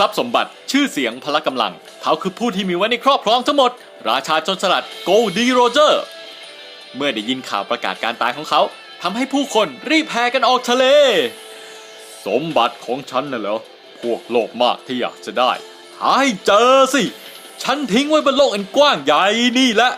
ทรัพย์สมบัติชื่อเสียงพละกำลัง เขาคือผู้ที่มีไว้ในครอบครองทั้งหมด ราชาจนสลัดโกลดีโรเจอร์ เมื่อได้ยินข่าวประกาศการตายของเขาทำให้ผู้คนรีบแห่กันออกทะเล สมบัติของฉันน่ะเหรอพวกโลภมากที่อยากจะได้หาให้เจอสิ ฉันทิ้งไว้บนโลกอันกว้างใหญ่นี่แหละ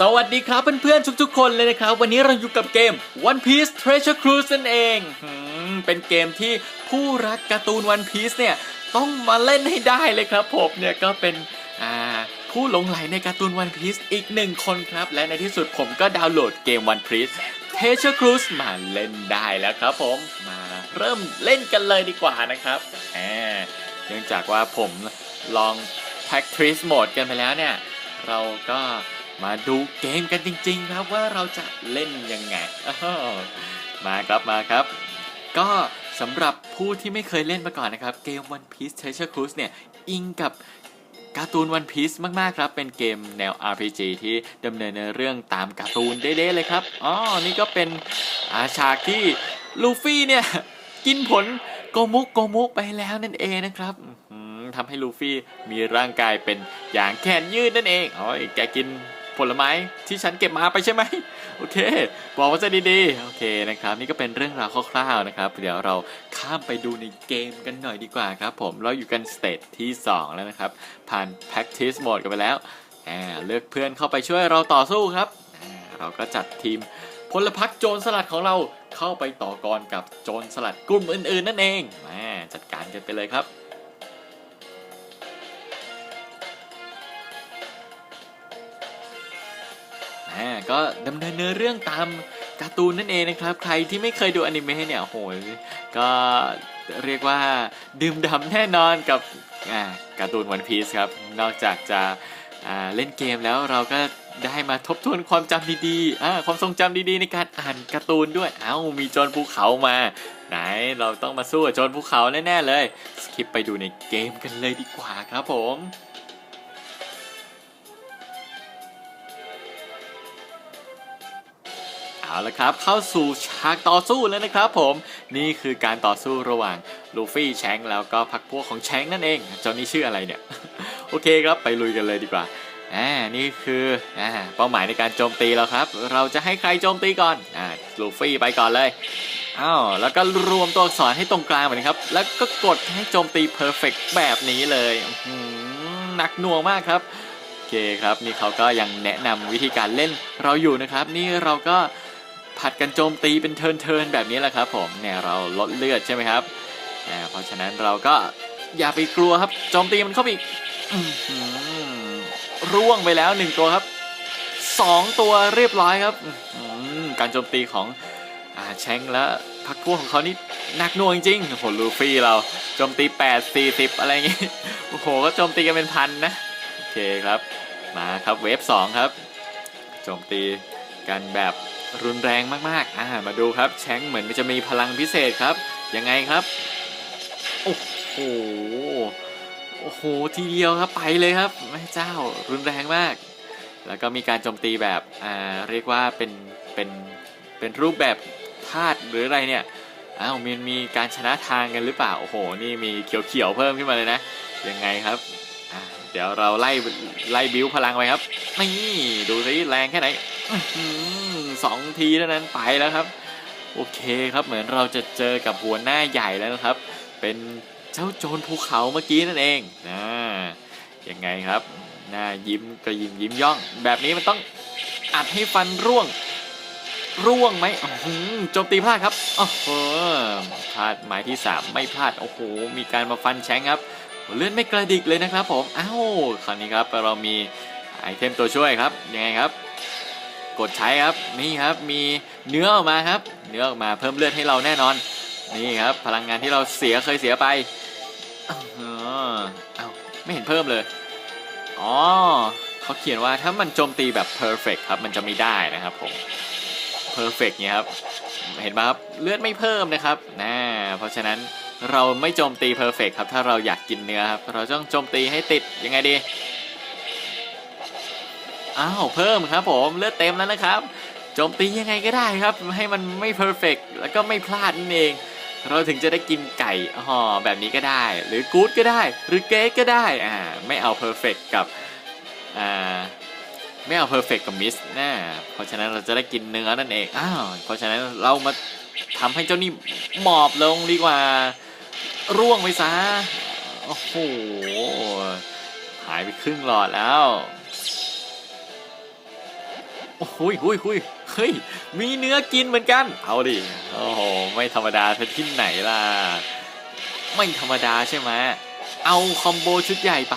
สวัสดีครับเพื่อนๆทุกๆคนเลยนะครับ วันนี้เราอยู่กับเกม One Piece Treasure Cruise นั่นเองหืมเป็นเกมที่ผู้รักการ์ตูน One Piece เนี่ยต้องมาเล่นให้ได้เลยครับผมเนี่ยก็เป็นอ่าผู้หลงไหลในการ์ตูน One Piece อีกหนึ่งคนครับ และในที่สุดผมก็ดาวน์โหลดเกม One Piece Treasure Cruise มาเล่นได้แล้วครับผมมาเริ่มเล่นกันเลยดีกว่านะครับอ่าเนื่องจากว่าผมลอง Practice Mode กันไปแล้วเนี่ยเราก็ มาดูเกมกันจริงๆครับว่าเราจะเล่นยังไงมาครับมาครับ ก็สำหรับผู้ที่ไม่เคยเล่นมาก่อนนะครับ เกม One Piece Treasure Cruise เนี่ย อิงกับการ์ตูน One Piece มากๆครับ เป็นเกมแนว RPG ที่ดำเนินในเรื่องตามการ์ตูนเด้ๆเลยครับอ๋อนี่ก็เป็นอาฉากที่ลูฟี่เนี่ย กินผลโกมุกโกมุกไปแล้วนั่นเองนะครับทำให้ลูฟี่มีร่างกายเป็นอย่างแขนยืดนั่นเองอ๋อแกกิน ผลไม้ที่ฉันเก็บมาไปใช่ไหมโอเค บอกว่าจะดีๆโอเคนะครับ นี่ก็เป็นเรื่องราวคร่าวๆนะครับ เดี๋ยวเราข้ามไปดูในเกมกันหน่อยดีกว่าครับผมเราอยู่กันสเตจที่ 2 แล้วนะครับ ผ่าน practice mode กันไปแล้วเลือกเพื่อนเข้าไปช่วยเราต่อสู้ครับ เราก็จัดทีมพลพรรคโจรสลัดของเราเข้าไปต่อกรกับโจรสลัดกลุ่มอื่นๆ นั่นเองมาจัดการกันไปเลยครับ อ่าก็ดำเนินเนื้อเรื่องตามการ์ตูนนั่นเองนะครับ ใครที่ไม่เคยดูอนิเมะเนี่ยโอ้โหก็เรียกว่าดื่มด่ำแน่นอนกับอ่าการ์ตูนวันพีซครับ นอกจากจะอ่าเล่นเกมแล้วเราก็ได้มาทบทวนความจำดีๆอ่าความทรงจำดีๆ ในการอ่านการ์ตูนด้วย เอ้า มีโจรภูเขามา ไหน เราต้องมาสู้กับโจรภูเขาแน่ๆเลย สคิปไปดูในเกมกันเลยดีกว่าครับผม เอาละครับเข้าสู่ฉากต่อสู้แล้วนะครับผมนี่คือการต่อสู้ระหว่างลูฟี่แชงแล้วก็พักพวกของแชงนั่นเองเจ้านี่ชื่ออะไรเนี่ยโอเคครับไปลุยกันเลยดีกว่าอ่านี่คืออ่าเป้าหมายในการโจมตีแล้วครับ เราจะให้ใครโจมตีก่อนอ่าลูฟี่ไปก่อนเลยอ้าวแล้วก็รวมตัวอักษรให้ตรงกลางเหมือนครับ แล้วก็กดให้โจมตีเพอร์เฟกแบบนี้เลยหนักหน่วงมากครับโอเคครับนี่เขาก็ยังแนะนำวิธีการเล่นเราอยู่นะครับ นี่เราก็ ผัดกันโจมตีเป็นเทิร์นๆแบบนี้แหละครับผมเนี่ยเราลดเลือดใช่ไหมครับอ่าเพราะฉะนั้นเราก็อย่าไปกลัวครับโจมตีมันเข้าไปอีกร่วงไปแล้วหนึ่งตัวครับสองตัวเรียบร้อยครับการโจมตีของอาแชงและพักพวกของเขานี่หนักหน่วงจริงโอ้โหลูฟี่เราโจมตี 8 40 อะไรอย่างงี้โอ้โหก็โจมตีกันเป็นพันนะโอเคครับมาครับเวฟ2ครับโจมตีกันแบบ รุนแรงมากๆอ่ามาดูครับแชงเหมือนจะมีพลังพิเศษครับ ยังไงครับ โอ้โห โอ้โห ทีเดียวครับไปเลยครับแม่เจ้ารุนแรงมาก แล้วก็มีการโจมตีแบบอ่าเรียกว่าเป็นเป็นเป็นรูปแบบธาตุหรืออะไรเนี่ยอ้าวมันมีการชนะทางกันหรือเปล่าโอ้โห นี่มีเขียวๆเพิ่มขึ้นมาเลยนะยังไงครับเดี๋ยวเราไล่ไล่บิวพลังไปครับนี่ดูสิแรงแค่ไหน อื้อหือสองทีเท่านั้นไปแล้วครับ โอเคครับเหมือนเราจะเจอกับหัวหน้าใหญ่แล้วนะครับ เป็นเจ้าโจรภูเขาเมื่อกี้นั่นเองนะยังไงครับหน้ายิ้มก็ยิ้มยิ้มย่อง แบบนี้มันต้องอัดให้ฟันร่วง ร่วงไหมอื้อหือโจมตีพลาดครับโอ้โหพลาดหมายที่สามไม่พลาดโอ้โหมีการมาฟันแชงครับเลื่อนไม่กระดิกเลยนะครับผม อ้าว คราวนี้ครับเรามีไอเทมตัวช่วยครับ ยังไงครับ กดใช้ครับนี่ครับมีเนื้อออกมาครับ เนื้อออกมาเพิ่มเลือดให้เราแน่นอน นี่ครับ พลังงานที่เราเสียเคยเสียไปอ๋ออ้าไม่เห็นเพิ่มเลยอ๋อเขาเขียนว่าถ้ามันโจมตีแบบ perfect ครับมันจะไม่ได้นะครับผม perfect เนี่ยครับเห็นไหมครับเลือดไม่เพิ่มนะครับนะเพราะฉะนั้นเราไม่โจมตีเพอร์เฟกครับถ้าเราอยากกินเนื้อครับเราต้องโจมตีให้ติดยังไงดี อ้าวเพิ่มครับผมเลือดเต็มแล้วนะครับโจมตียังไงก็ได้ครับ ให้มันไม่เพอร์เฟกแล้วก็ไม่พลาดนั่นเอง เราถึงจะได้กินไก่ห่อแบบนี้ก็ได้ หรือกู๊ดก็ได้ หรือเก๊ก็ได้อ่าไม่เอาเพอร์เฟกกับอ่าไม่เอาเพอร์เฟกกับมิสนะเพราะฉะนั้นเราจะได้กินเนื้อนั่นเองอ้าวเพราะฉะนั้นเรามาทำให้เจ้านี่หมอบลงดีกว่าร่วงไปซะโอ้โหหายไปครึ่งหลอดแล้ว โอ้โหยหุยหุยเฮ้ย มีเนื้อกินเหมือนกัน เอาดิ โอ้โห ไม่ธรรมดาซะที่ไหนล่ะ ไม่ธรรมดาใช่ไหม เอาคอมโบชุดใหญ่ไป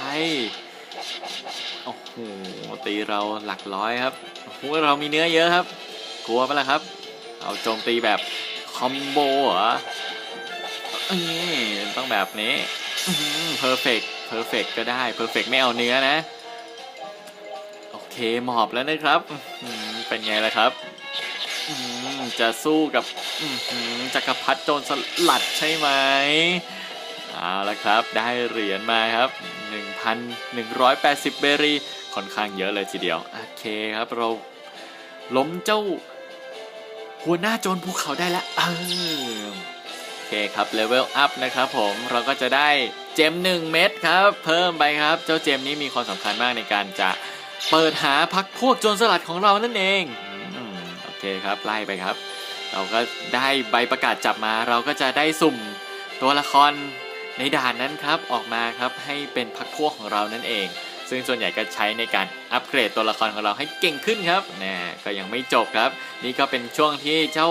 โอ้โห ตีเราหลักร้อยครับโอ้โหเรามีเนื้อเยอะครับ กลัวปะล่ะครับ เอาโจมตีแบบคอมโบเหรอนี่ต้องแบบนี้เพอร์เฟกเพอร์เฟกก็ได้เพอร์เฟกไม่เอาเนื้อนะโอ เคหมอบแล้วนะครับเป็นไงล่ะครับจะสู้กับจักรพรรดิโจรสลัดใช่ไหมเอาละครับได้เหรียญมาครับ 1,180 เบรีค่อนข้างเยอะเลยทีเดียว โอเคครับเราล้มเจ้า หัวหน้าโจรภูเขาได้แล้วเออโอเคครับเลเวลอัพนะครับผมเราก็จะได้เจม1เม็ดครับ เพิ่มไปครับ เจ้าเจมนี้มีความสำคัญมากในการจะ เปิดหาพักพวกโจรสลัดของเรานั่นเองอืมโอเคครับไล่ไปครับ เราก็ได้ใบประกาศจับมาเราก็จะได้สุ่มตัวละครในด่านนั้นครับออกมาครับให้เป็นพักพวกของเรานั่นเอง ซึ่งส่วนใหญ่ก็ใช้ในการอัปเกรดตัวละครของเราให้เก่งขึ้นครับนะก็ยังไม่จบครับ นี่ก็เป็นช่วงที่เจ้า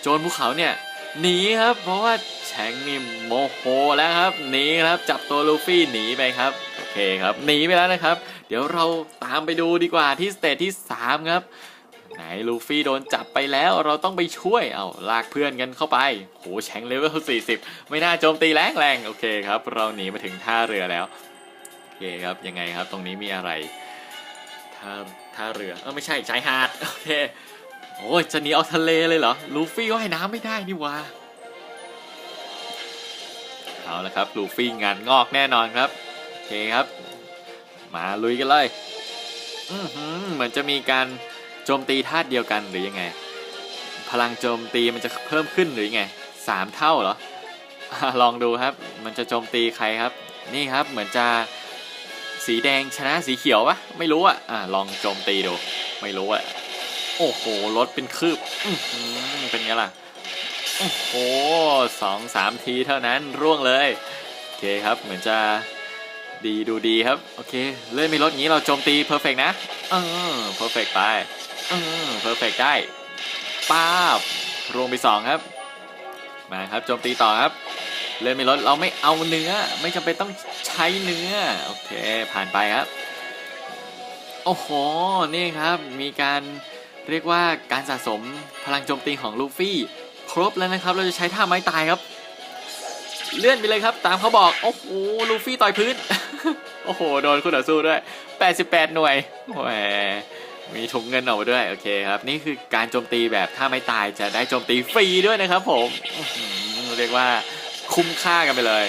โจรภูเขาเนี่ยหนีครับ เพราะว่าแชงนี่โมโหแล้วครับหนีครับจับตัวลูฟี่หนีไปครับโอเคครับหนีไปแล้วนะครับ เดี๋ยวเราตามไปดูดีกว่าที่สเตจที่ 3 ครับ ไหนลูฟี่โดนจับไปแล้วเราต้องไปช่วยเอาลากเพื่อนกันเข้าไปโหแชงเลเวล40 ไม่น่าโจมตีแรงแรงๆโอเคครับ เราหนีมาถึงท่าเรือแล้วโอเคครับยังไงครับตรงนี้มีอะไรท่าท่าเรือเออไม่ใช่ชายหาดโอเคโอ้ยจะหนีออกทะเลเลยเหรอลูฟี่ว่ายน้ำไม่ได้นี่วะเอาละครับลูฟี่งานงอกแน่นอนครับโอเคครับ มาลุยกันเลย อือหือเหมือนจะมีการโจมตีธาตุเดียวกันหรือยังไง พลังโจมตีมันจะเพิ่มขึ้นหรือยังไงสามเท่าเหรออลองดูครับ มันจะโจมตีใครครับ นี่ครับเหมือนจะสีแดงชนะสีเขียวปะไม่รู้อะอะลองโจมตีดู ไม่รู้อะโอ้โหลดเป็นคืบอือหือเป็นไงล่ะโอ้โหสองสามทีเท่านั้นร่วงเลย โอเคครับเหมือนจะ ดีดูดีครับ โอเค เลื่อนมีรถงี้เราโจมตีเพอร์เฟกนะ เออเพอร์เฟกไป เออเพอร์เฟกได้ป้าบรวมไปสองครับ มาครับโจมตีต่อครับ เลื่อนมีรถเราไม่เอาเนื้อ ไม่จำเป็นต้องใช้เนื้อ โอเค ผ่านไปครับ โอ้โห นี่ครับ มีการเรียกว่าการสะสมพลังโจมตีของลูฟี่ ครบแล้วนะครับ เราจะใช้ท่าไม้ตายครับ เลื่อนไปเลยครับ ตามเขาบอก โอ้โห ลูฟี่ต่อยพื้น โอ้โห โดนคู่ต่อสู้ด้วย 88 หน่วยแหมมีถุงเงินออกมาด้วย โอเคครับ นี่คือการโจมตีแบบถ้าไม่ตายจะได้โจมตีฟรีด้วยนะครับผมเรียกว่าคุ้มค่ากันไปเลย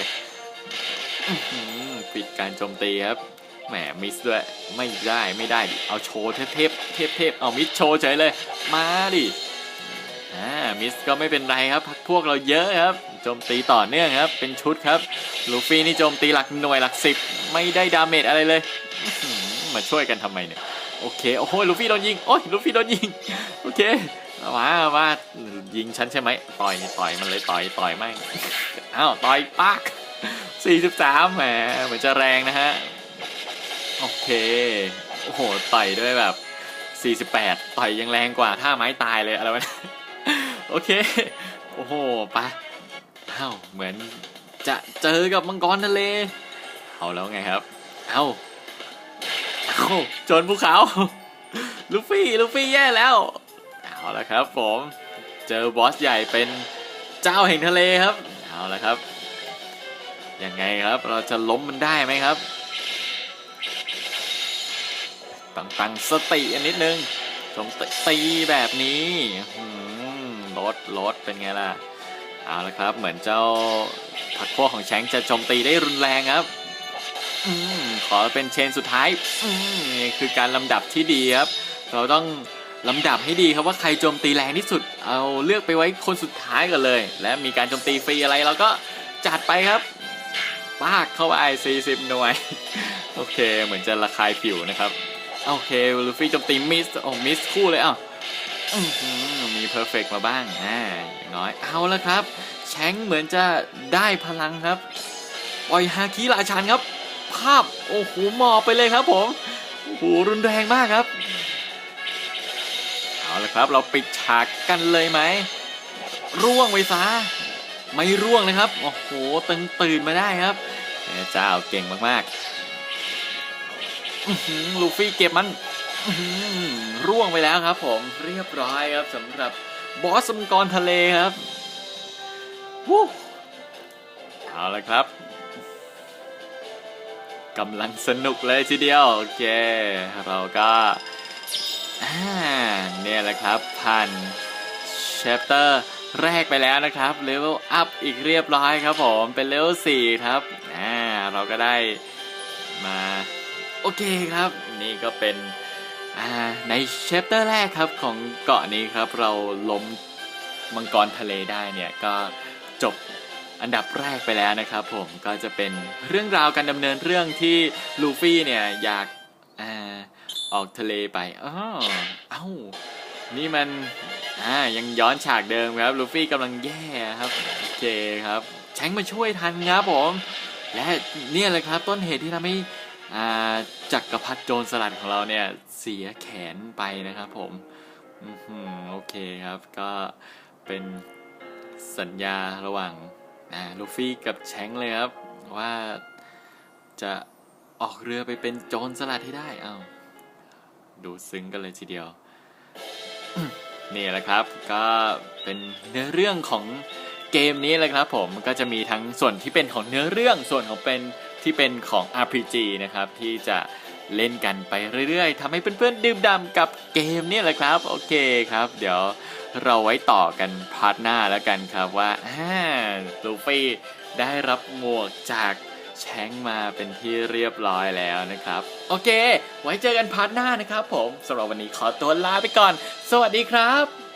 ปิดการโจมตีครับ แหมมิสด้วย ไม่ได้ไม่ได้ดิเอาโชว์เทพเทพเทพเทพเอามิสโชว์เฉยเลย มาดิ อ่า มิสก็ไม่เป็นไรครับพักพวกเราเยอะครับ โจมตีต่อเนื่องครับ เป็นชุดครับ ลูฟี่นี่โจมตีหลักหน่วยหลักสิบไม่ได้ดาเมจอะไรเลย มาช่วยกันทำไมเนี่ย โอเค โอ้โหลูฟี่โดนยิง โอ้ยลูฟี่โดนยิง โอเค มา มา ยิงฉันใช่ไหม ต่อย ต่อย มันเลยต่อย ต่อยไม่งอ้าวต่อยปาก43แหม เหมือนจะแรงนะฮะ โอเค โอ้โห ต่อยด้วยแบบ 48 ต่อยยังแรงกว่าท่าไม้ตายเลยอะไรวะ โอเค โอ้โห ไปะ อ้าวเหมือนจะเจอกับมังกรทะเล เอาแล้วไงครับ เอาเอาโจนภูเขา ลูฟี่ ลูฟี่แย่แล้ว เอาละครับผม เจอบอสใหญ่เป็นเจ้าแห่งทะเลครับ เอาละครับ ยังไงครับ เราจะล้มมันได้ไหมครับตั้งตั้งสติอันนิดนึงจมตีแบบนี้รถรถเป็นไงล่ะ เอาละครับเหมือนเจ้าผักพวกของแชงจะโจมตีได้รุนแรงครับอขอเป็นเชนสุดท้ายอืมนี่คือการลำดับที่ดีครับ เราต้องลำดับให้ดีครับว่าใครโจมตีแรงที่สุด เอาเลือกไปไว้คนสุดท้ายก่อนเลย และมีการโจมตีฟรีอะไรเราก็จัดไปครับปากเข้าไป40 หน่วย โอเค เหมือนจะระคายผิวนะครับ โอเคลูฟี่โจมตีมิสโอ้มิสคู่เลยอ้าว มีเพอร์เฟกมาบ้างอ่าอย่างน้อยเอาล้วครับ แชงเหมือนจะได้พลังครับ ปล่อยฮาคิราชันครับ ภาพโอ้โหหมอบไปเลยครับผมโอ้โหรุนแรงมากครับ เอาละครับเราปิดฉากกันเลยไหม ร่วงไปซะไม่ร่วงนะครับ โอ้โหตึงตื่นมาได้ครับเจ้าเก่งมากๆลูฟี่เก็บมัน ร่วงไปแล้วครับผมเรียบร้อยครับสำหรับบอสมังกรทะเลครับวู้เอาละครับกำลังสนุกเลยทีเดียว โอเค เราก็อ่าเนี่ยแหละครับผ่านเชปเตอร์แรกไปแล้วนะครับเลเวลอัพอีกเรียบร้อยครับผมเป็นเลเวล4ครับอ่าเราก็ได้มา โอเคครับ นี่ก็เป็น ในเชปเตอร์แรกครับของเกาะนี้ครับเราล้มมังกรทะเลได้เนี่ยก็จบอันดับแรกไปแล้วนะครับ ผมก็จะเป็นเรื่องราวการดำเนินเรื่องที่ลูฟี่เนี่ยอยากอาออกทะเลไปอ้อเอ้านี่มันอ่ายังย้อนฉากเดิมครับลูฟี่กำลังแย่ครับโอเคครับแชงค์มาช่วยทันครับผม และเนี่ยเลยครับต้นเหตุที่ทำให้ จักรพรรดิโจรสลัดของเราเนี่ยเสียแขนไปนะครับผมโอเคครับก็เป็นสัญญาระหว่างลูฟี่กับแชงเลยครับ ว่าจะออกเรือไปเป็นโจรสลัดให้ได้เอา้าดูซึ้งกันเลยทีเดียว นี่แหละครับก็เป็นเนื้อเรื่องของเกมนี้เลยครับผมก็จะมีทั้งส่วนที่เป็นของเนื้อเรื่องส่วนของเป็น ที่เป็นของ RPG นะครับที่จะเล่นกันไปเรื่อยๆทำให้เพื่อนๆดื่มด่ำกับเกมนี่แหละครับ โอเคครับ เดี๋ยวเราไว้ต่อกันพาร์ทหน้าแล้วกันครับว่าอ่าลูฟี่ได้รับหมวกจากแชงมาเป็นที่เรียบร้อยแล้วนะครับ โอเค ไว้เจอกันพาร์ทหน้านะครับผมสำหรับวันนี้ขอตัวลาไปก่อน สวัสดีครับ